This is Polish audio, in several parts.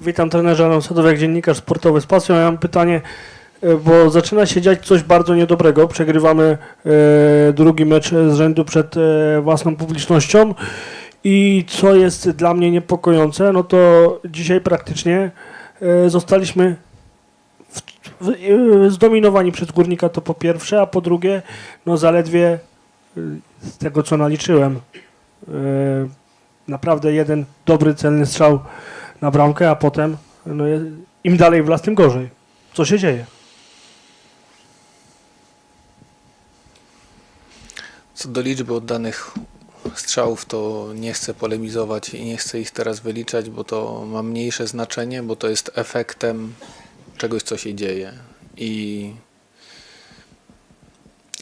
Witam trenerze Adam Sadowek, dziennikarz sportowy z pasją. Ja mam pytanie, e, bo zaczyna się dziać coś bardzo niedobrego. Przegrywamy e, drugi mecz z rzędu przed e, własną publicznością i co jest dla mnie niepokojące, no to dzisiaj praktycznie zostaliśmy w, w, zdominowani przez Górnika to po pierwsze, a po drugie no zaledwie z tego co naliczyłem naprawdę jeden dobry celny strzał na bramkę, a potem no, im dalej w las, tym gorzej. Co się dzieje? Co do liczby oddanych strzałów, to nie chcę polemizować i nie chcę ich teraz wyliczać, bo to ma mniejsze znaczenie, bo to jest efektem czegoś, co się dzieje. I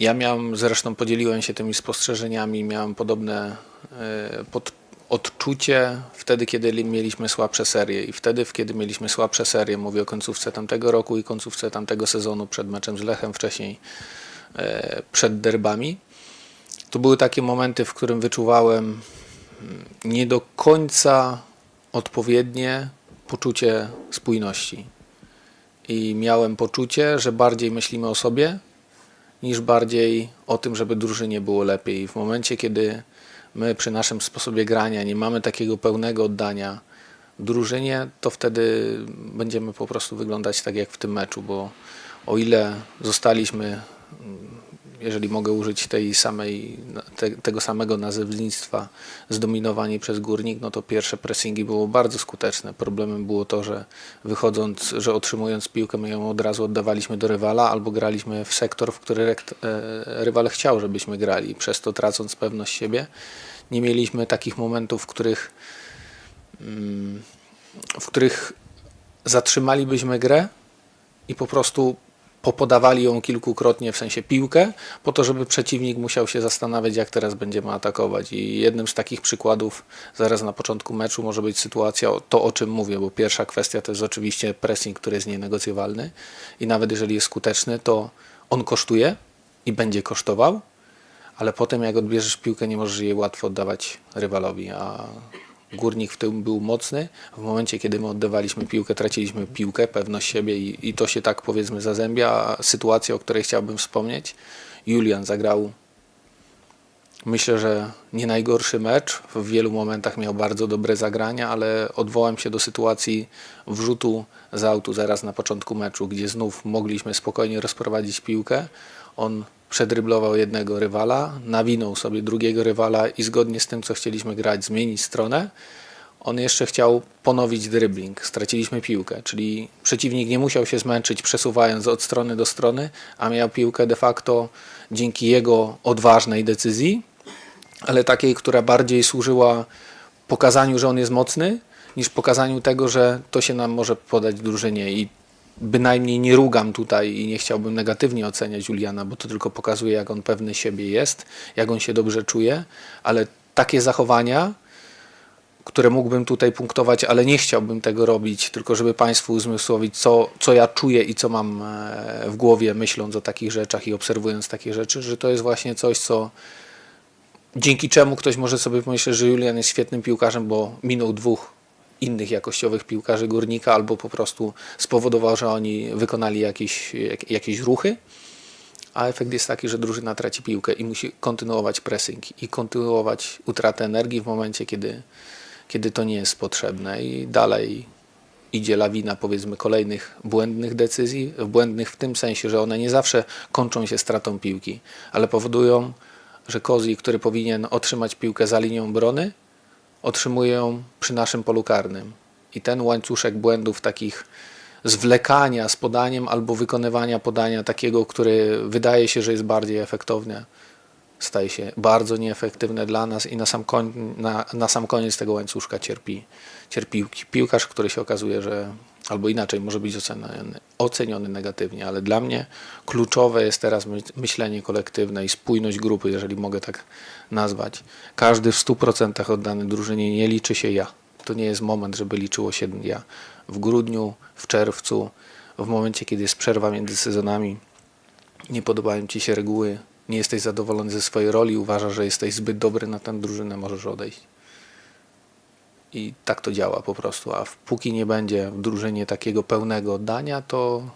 ja miałem, zresztą podzieliłem się tymi spostrzeżeniami, miałem podobne e, pod, odczucie wtedy, kiedy li- mieliśmy słabsze serie. I wtedy, kiedy mieliśmy słabsze serie, mówię o końcówce tamtego roku i końcówce tamtego sezonu przed meczem z Lechem, wcześniej e, przed derbami, to były takie momenty, w którym wyczuwałem mm, nie do końca odpowiednie poczucie spójności. I miałem poczucie, że bardziej myślimy o sobie, niż bardziej o tym, żeby drużynie było lepiej. W momencie, kiedy my przy naszym sposobie grania nie mamy takiego pełnego oddania. Drużynie, to wtedy będziemy po prostu wyglądać tak jak w tym meczu, bo o ile zostaliśmy jeżeli mogę użyć tej samej, te, tego samego nazewnictwa, zdominowani przez górnik, no to pierwsze pressingi było bardzo skuteczne. Problemem było to, że wychodząc, że otrzymując piłkę, my ją od razu oddawaliśmy do rywala, albo graliśmy w sektor, w który e, rywal chciał, żebyśmy grali. Przez to tracąc pewność siebie, nie mieliśmy takich momentów, w których, mm, w których zatrzymalibyśmy grę i po prostu popodawali ją kilkukrotnie, w sensie piłkę, po to, żeby przeciwnik musiał się zastanawiać, jak teraz będziemy atakować. I jednym z takich przykładów, zaraz na początku meczu, może być sytuacja, to o czym mówię, bo pierwsza kwestia to jest oczywiście pressing, który jest nienegocjowalny i nawet jeżeli jest skuteczny, to on kosztuje i będzie kosztował, ale potem jak odbierzesz piłkę, nie możesz jej łatwo oddawać rywalowi, a Górnik w tym był mocny. W momencie, kiedy my oddawaliśmy piłkę, traciliśmy piłkę, pewność siebie i, i to się tak powiedzmy zazębia. A sytuacja, o której chciałbym wspomnieć, Julian zagrał myślę, że nie najgorszy mecz. W wielu momentach miał bardzo dobre zagrania, ale odwołam się do sytuacji wrzutu z autu zaraz na początku meczu, gdzie znów mogliśmy spokojnie rozprowadzić piłkę. On przedryblował jednego rywala, nawinął sobie drugiego rywala i zgodnie z tym, co chcieliśmy grać, zmienić stronę. On jeszcze chciał ponowić dribbling. Straciliśmy piłkę, czyli przeciwnik nie musiał się zmęczyć przesuwając od strony do strony, a miał piłkę de facto dzięki jego odważnej decyzji, ale takiej, która bardziej służyła pokazaniu, że on jest mocny, niż pokazaniu tego, że to się nam może podać drużynie. I bynajmniej nie rugam tutaj i nie chciałbym negatywnie oceniać Juliana, bo to tylko pokazuje, jak on pewny siebie jest, jak on się dobrze czuje, ale takie zachowania, które mógłbym tutaj punktować, ale nie chciałbym tego robić, tylko żeby Państwu uzmysłowić, co, co ja czuję i co mam e, w głowie, myśląc o takich rzeczach i obserwując takie rzeczy, że to jest właśnie coś, co dzięki czemu ktoś może sobie pomyśleć, że Julian jest świetnym piłkarzem, bo minął dwóch innych jakościowych piłkarzy górnika, albo po prostu spowodował, że oni wykonali jakieś, jak, jakieś ruchy. A efekt jest taki, że drużyna traci piłkę i musi kontynuować pressing i kontynuować utratę energii w momencie, kiedy, kiedy to nie jest potrzebne. I dalej idzie lawina powiedzmy kolejnych błędnych decyzji, błędnych w tym sensie, że one nie zawsze kończą się stratą piłki, ale powodują, że Kozi, który powinien otrzymać piłkę za linią brony, otrzymuje ją przy naszym polu karnym. I ten łańcuszek błędów takich zwlekania z podaniem albo wykonywania podania takiego, który wydaje się, że jest bardziej efektowne, staje się bardzo nieefektywne dla nas i na sam, koń, na, na sam koniec tego łańcuszka cierpi, cierpi piłkarz, który się okazuje, że albo inaczej może być oceniony, oceniony negatywnie, ale dla mnie kluczowe jest teraz my- myślenie kolektywne i spójność grupy, jeżeli mogę tak nazwać. Każdy w 100% oddany drużynie nie liczy się ja. To nie jest moment, żeby liczyło się ja. W grudniu, w czerwcu, w momencie, kiedy jest przerwa między sezonami, nie podobają ci się reguły, nie jesteś zadowolony ze swojej roli, uważasz, że jesteś zbyt dobry na tę drużynę, możesz odejść. I tak to działa po prostu. A póki nie będzie w drużynie takiego pełnego oddania, to,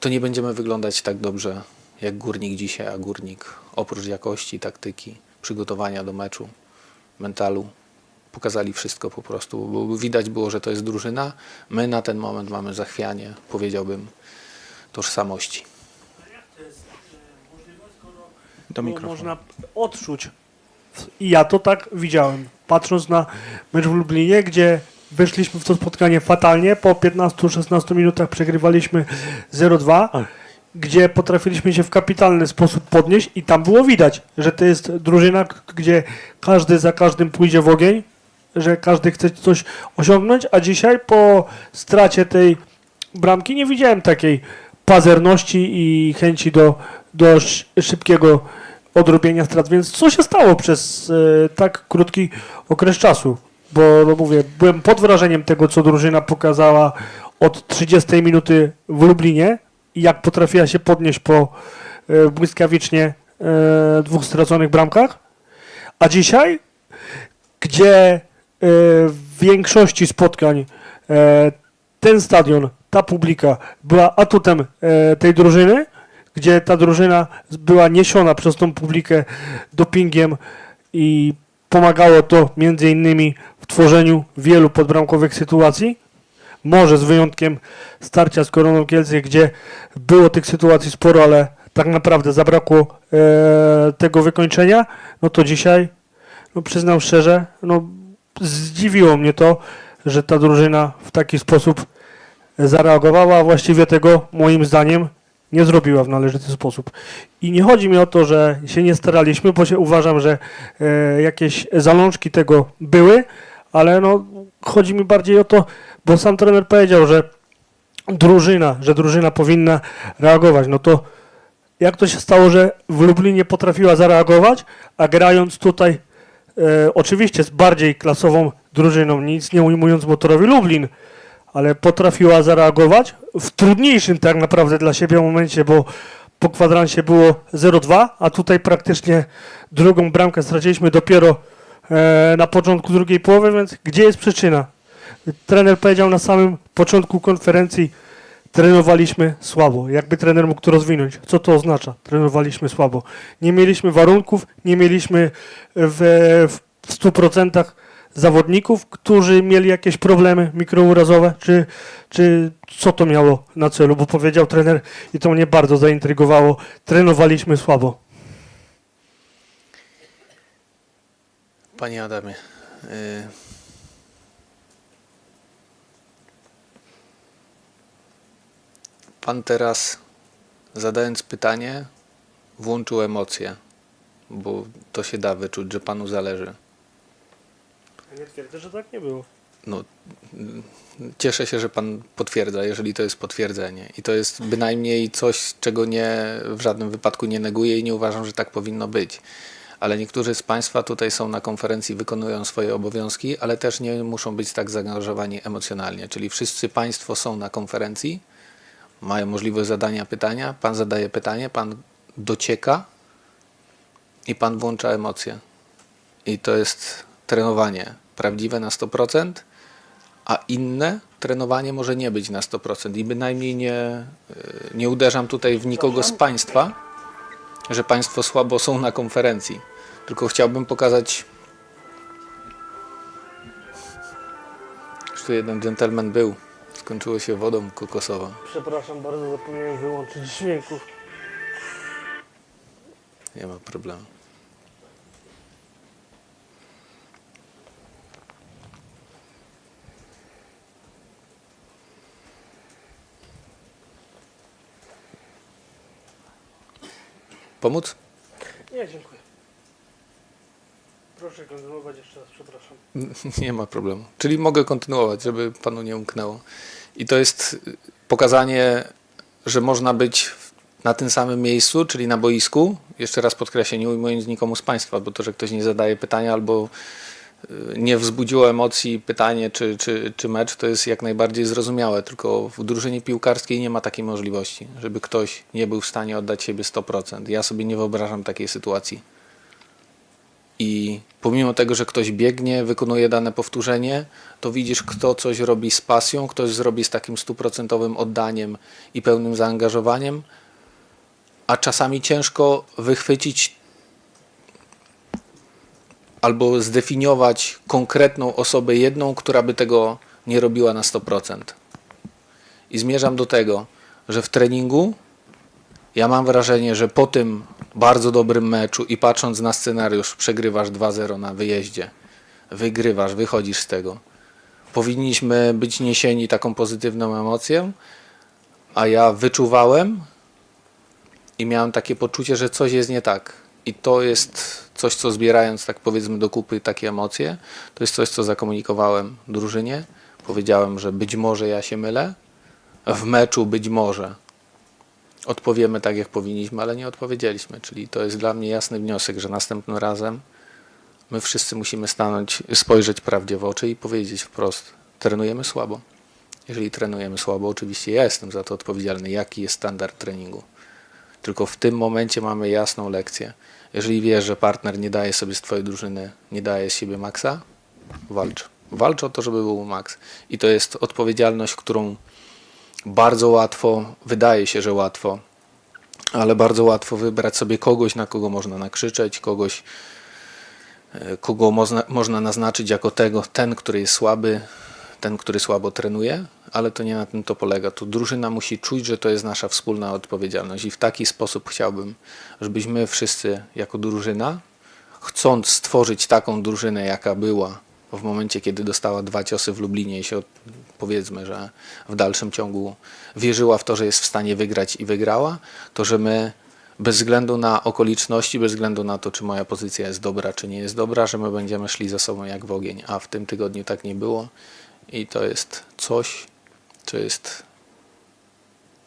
to nie będziemy wyglądać tak dobrze jak górnik dzisiaj. A górnik oprócz jakości, taktyki, przygotowania do meczu, mentalu, pokazali wszystko po prostu. Bo widać było, że to jest drużyna. My na ten moment mamy zachwianie, powiedziałbym, tożsamości. Do Było mikrofonu. można odczuć. I ja to tak widziałem. Patrząc na mecz w Lublinie, gdzie weszliśmy w to spotkanie fatalnie, po 15-16 minutach przegrywaliśmy 0-2, gdzie potrafiliśmy się w kapitalny sposób podnieść i tam było widać, że to jest drużyna, gdzie każdy za każdym pójdzie w ogień, że każdy chce coś osiągnąć, a dzisiaj po stracie tej bramki nie widziałem takiej pazerności i chęci do, do sz- szybkiego odrobienia strat. Więc co się stało przez e, tak krótki okres czasu? Bo no mówię, byłem pod wrażeniem tego, co drużyna pokazała od 30 minuty w Lublinie i jak potrafiła się podnieść po e, błyskawicznie e, dwóch straconych bramkach. A dzisiaj, gdzie w większości spotkań ten stadion, ta publika była atutem tej drużyny, gdzie ta drużyna była niesiona przez tą publikę dopingiem i pomagało to między innymi w tworzeniu wielu podbramkowych sytuacji. Może z wyjątkiem starcia z Koroną Kielce, gdzie było tych sytuacji sporo, ale tak naprawdę zabrakło e, tego wykończenia. No to dzisiaj, no przyznam szczerze, no zdziwiło mnie to, że ta drużyna w taki sposób zareagowała, a właściwie tego moim zdaniem nie zrobiła w należyty sposób. I nie chodzi mi o to, że się nie staraliśmy, bo się uważam, że e, jakieś zalążki tego były, ale no, chodzi mi bardziej o to, bo sam trener powiedział, że drużyna, że drużyna powinna reagować. No to jak to się stało, że w Lublinie potrafiła zareagować, a grając tutaj e, oczywiście z bardziej klasową drużyną, nic nie ujmując motorowi Lublin, ale potrafiła zareagować w trudniejszym tak naprawdę dla siebie momencie, bo po kwadransie było 0-2, a tutaj praktycznie drugą bramkę straciliśmy dopiero e, na początku drugiej połowy, więc gdzie jest przyczyna? Trener powiedział na samym początku konferencji, trenowaliśmy słabo. Jakby trener mógł to rozwinąć? Co to oznacza? Trenowaliśmy słabo. Nie mieliśmy warunków, nie mieliśmy w, w 100% zawodników, którzy mieli jakieś problemy mikrourazowe, czy, czy co to miało na celu? Bo powiedział trener i to mnie bardzo zaintrygowało. Trenowaliśmy słabo. Panie Adamie, y, pan teraz zadając pytanie włączył emocje, bo to się da wyczuć, że panu zależy. Nie twierdzę, że tak nie było. No, cieszę się, że pan potwierdza, jeżeli to jest potwierdzenie. I to jest bynajmniej coś, czego nie w żadnym wypadku nie neguję i nie uważam, że tak powinno być. Ale niektórzy z Państwa tutaj są na konferencji, wykonują swoje obowiązki, ale też nie muszą być tak zaangażowani emocjonalnie. Czyli wszyscy Państwo są na konferencji, mają możliwość zadania pytania, Pan zadaje pytanie, Pan docieka i Pan włącza emocje. I to jest trenowanie prawdziwe na 100%, a inne trenowanie może nie być na 100%. I bynajmniej nie, y, nie uderzam tutaj w nikogo z Państwa, że Państwo słabo są na konferencji. Tylko chciałbym pokazać. Już tu jeden dżentelmen był. Skończyło się wodą kokosową. Przepraszam bardzo, zapomniałem wyłączyć dźwięków. Nie ma problemu. Pomóc? Nie, dziękuję. Proszę kontynuować jeszcze raz, przepraszam. Nie ma problemu. Czyli mogę kontynuować, żeby panu nie umknęło. I to jest y, pokazanie, że można być na tym samym miejscu, czyli na boisku. Jeszcze raz podkreślę, nie ujmując nikomu z Państwa, bo to, że ktoś nie zadaje pytania albo nie wzbudziło emocji pytanie czy, czy, czy mecz, to jest jak najbardziej zrozumiałe. Tylko w drużynie piłkarskiej nie ma takiej możliwości, żeby ktoś nie był w stanie oddać siebie 100%. Ja sobie nie wyobrażam takiej sytuacji. I pomimo tego, że ktoś biegnie, wykonuje dane powtórzenie, to widzisz, kto coś robi z pasją, ktoś zrobi z takim stuprocentowym oddaniem i pełnym zaangażowaniem, a czasami ciężko wychwycić albo zdefiniować konkretną osobę jedną, która by tego nie robiła na 100%. I zmierzam do tego, że w treningu ja mam wrażenie, że po tym bardzo dobrym meczu i patrząc na scenariusz, przegrywasz 2-0 na wyjeździe, wygrywasz, wychodzisz z tego. Powinniśmy być niesieni taką pozytywną emocją, a ja wyczuwałem i miałem takie poczucie, że coś jest nie tak. I to jest coś, co zbierając, tak powiedzmy, do kupy takie emocje, to jest coś, co zakomunikowałem drużynie. Powiedziałem, że być może ja się mylę, w meczu być może odpowiemy tak, jak powinniśmy, ale nie odpowiedzieliśmy. Czyli to jest dla mnie jasny wniosek, że następnym razem my wszyscy musimy stanąć, spojrzeć prawdzie w oczy i powiedzieć wprost: trenujemy słabo. Jeżeli trenujemy słabo, oczywiście ja jestem za to odpowiedzialny, jaki jest standard treningu. Tylko w tym momencie mamy jasną lekcję. Jeżeli wiesz, że partner nie daje sobie z twojej drużyny, nie daje z siebie maksa, walcz. Walcz o to, żeby był maks. I to jest odpowiedzialność, którą bardzo łatwo, wydaje się, że łatwo, ale bardzo łatwo wybrać sobie kogoś, na kogo można nakrzyczeć, kogoś, e, kogo można, można naznaczyć jako tego, ten, który jest słaby, ten, który słabo trenuje, ale to nie na tym to polega. Tu drużyna musi czuć, że to jest nasza wspólna odpowiedzialność i w taki sposób chciałbym, żebyśmy wszyscy jako drużyna, chcąc stworzyć taką drużynę, jaka była w momencie, kiedy dostała dwa ciosy w Lublinie i się powiedzmy, że w dalszym ciągu wierzyła w to, że jest w stanie wygrać i wygrała, to że my bez względu na okoliczności, bez względu na to, czy moja pozycja jest dobra, czy nie jest dobra, że my będziemy szli za sobą jak w ogień, a w tym tygodniu tak nie było i to jest coś, co jest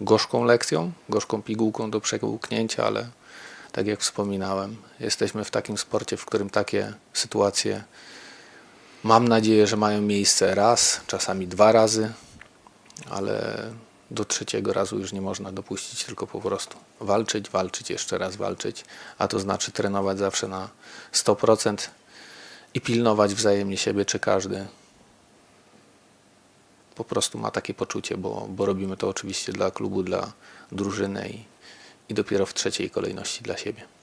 gorzką lekcją, gorzką pigułką do przełknięcia, ale tak jak wspominałem, jesteśmy w takim sporcie, w którym takie sytuacje mam nadzieję, że mają miejsce raz, czasami dwa razy, ale do trzeciego razu już nie można dopuścić, tylko po prostu walczyć, walczyć, jeszcze raz walczyć, a to znaczy trenować zawsze na 100% i pilnować wzajemnie siebie, czy każdy po prostu ma takie poczucie, bo, bo robimy to oczywiście dla klubu, dla drużyny i, i dopiero w trzeciej kolejności dla siebie.